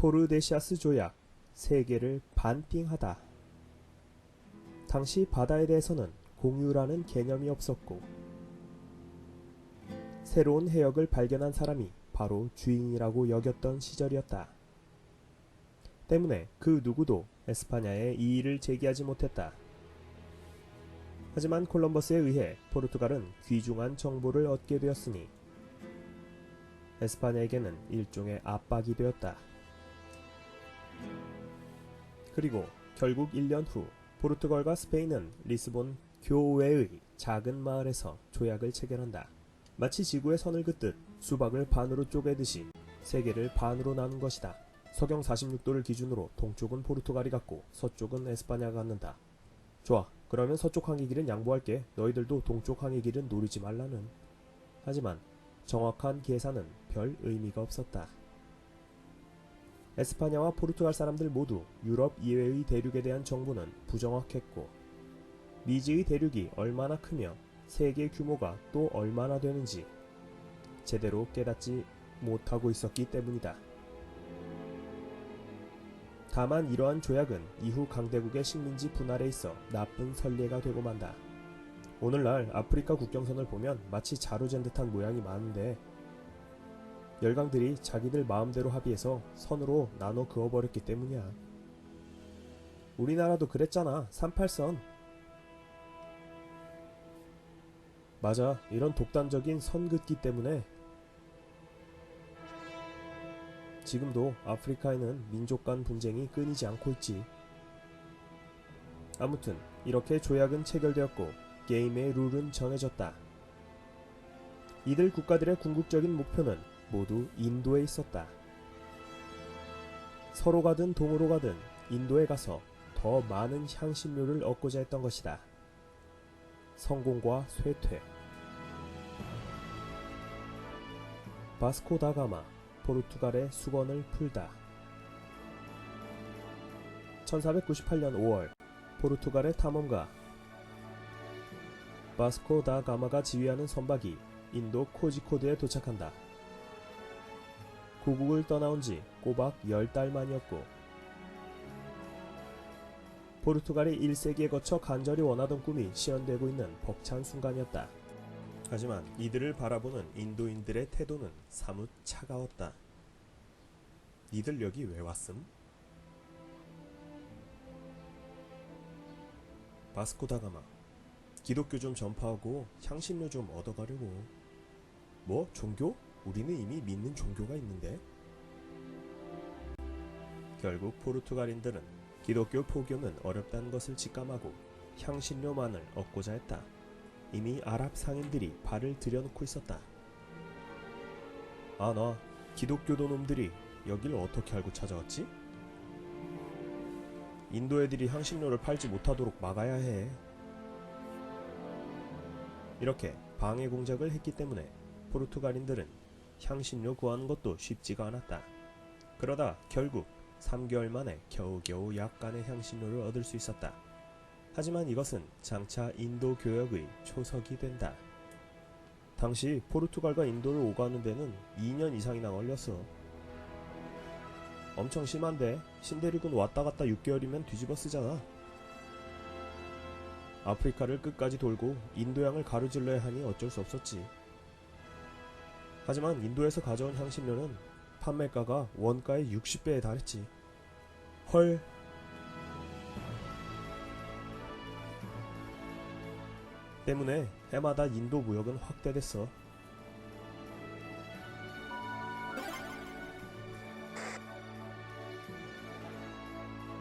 토르데시아스 조약 세계를 반띵하다. 당시 바다에 대해서는 공유라는 개념이 없었고 새로운 해역을 발견한 사람이 바로 주인이라고 여겼던 시절이었다. 때문에 그 누구도 에스파냐에 이의를 제기하지 못했다. 하지만 콜럼버스에 의해 포르투갈은 귀중한 정보를 얻게 되었으니 에스파냐에게는 일종의 압박이 되었다. 그리고 결국 1년 후 포르투갈과 스페인은 리스본 교외의 작은 마을에서 조약을 체결한다. 마치 지구의 선을 긋듯 수박을 반으로 쪼개듯이 세계를 반으로 나눈 것이다. 서경 46도를 기준으로 동쪽은 포르투갈이 갖고 서쪽은 에스파냐가 갖는다. 좋아. 그러면 서쪽 항해 길은 양보할게. 너희들도 동쪽 항해 길은 노리지 말라는. 하지만 정확한 계산은 별 의미가 없었다. 에스파냐와 포르투갈 사람들 모두 유럽 이외의 대륙에 대한 정보는 부정확했고 미지의 대륙이 얼마나 크며 세계 규모가 또 얼마나 되는지 제대로 깨닫지 못하고 있었기 때문이다. 다만 이러한 조약은 이후 강대국의 식민지 분할에 있어 나쁜 선례가 되고 만다. 오늘날 아프리카 국경선을 보면 마치 자루잰 듯한 모양이 많은데 열강들이 자기들 마음대로 합의해서 선으로 나눠 그어버렸기 때문이야. 우리나라도 그랬잖아. 38선. 맞아. 이런 독단적인 선 긋기 때문에 지금도 아프리카에는 민족 간 분쟁이 끊이지 않고 있지. 아무튼 이렇게 조약은 체결되었고 게임의 룰은 정해졌다. 이들 국가들의 궁극적인 목표는 모두 인도에 있었다. 서로 가든 동으로 가든 인도에 가서 더 많은 향신료를 얻고자 했던 것이다. 성공과 쇠퇴. 바스코 다가마, 포르투갈의 수건을 풀다. 1498년 5월, 포르투갈의 탐험가 바스코 다 가마가 지휘하는 선박이 인도 코지코드에 도착한다. 고국을 떠나온 지 꼬박 10달 만이었고 포르투갈이 1세기에 거쳐 간절히 원하던 꿈이 실현되고 있는 벅찬 순간이었다. 하지만 이들을 바라보는 인도인들의 태도는 사뭇 차가웠다. 니들 여기 왜 왔음? 바스코 다가마 기독교 좀 전파하고 향신료 좀 얻어가려고 뭐? 종교? 우리는 이미 믿는 종교가 있는데 결국 포르투갈인들은 기독교 포교는 어렵다는 것을 직감하고 향신료만을 얻고자 했다. 이미 아랍 상인들이 발을 들여놓고 있었다. 아, 나 기독교도 놈들이 여길 어떻게 알고 찾아왔지? 인도 애들이 향신료를 팔지 못하도록 막아야 해. 이렇게 방해 공작을 했기 때문에 포르투갈인들은 향신료 구하는 것도 쉽지가 않았다. 그러다 결국 3개월 만에 겨우겨우 약간의 향신료를 얻을 수 있었다. 하지만 이것은 장차 인도 교역의 초석이 된다. 당시 포르투갈과 인도를 오가는 데는 2년 이상이나 걸렸어. 엄청 심한데 신대륙은 왔다 갔다 6개월이면 뒤집어 쓰잖아. 아프리카를 끝까지 돌고 인도양을 가로질러야 하니 어쩔 수 없었지. 하지만 인도에서 가져온 향신료는 판매가가 원가의 60배에 달했지. 헐. 때문에 해마다 인도 무역은 확대됐어.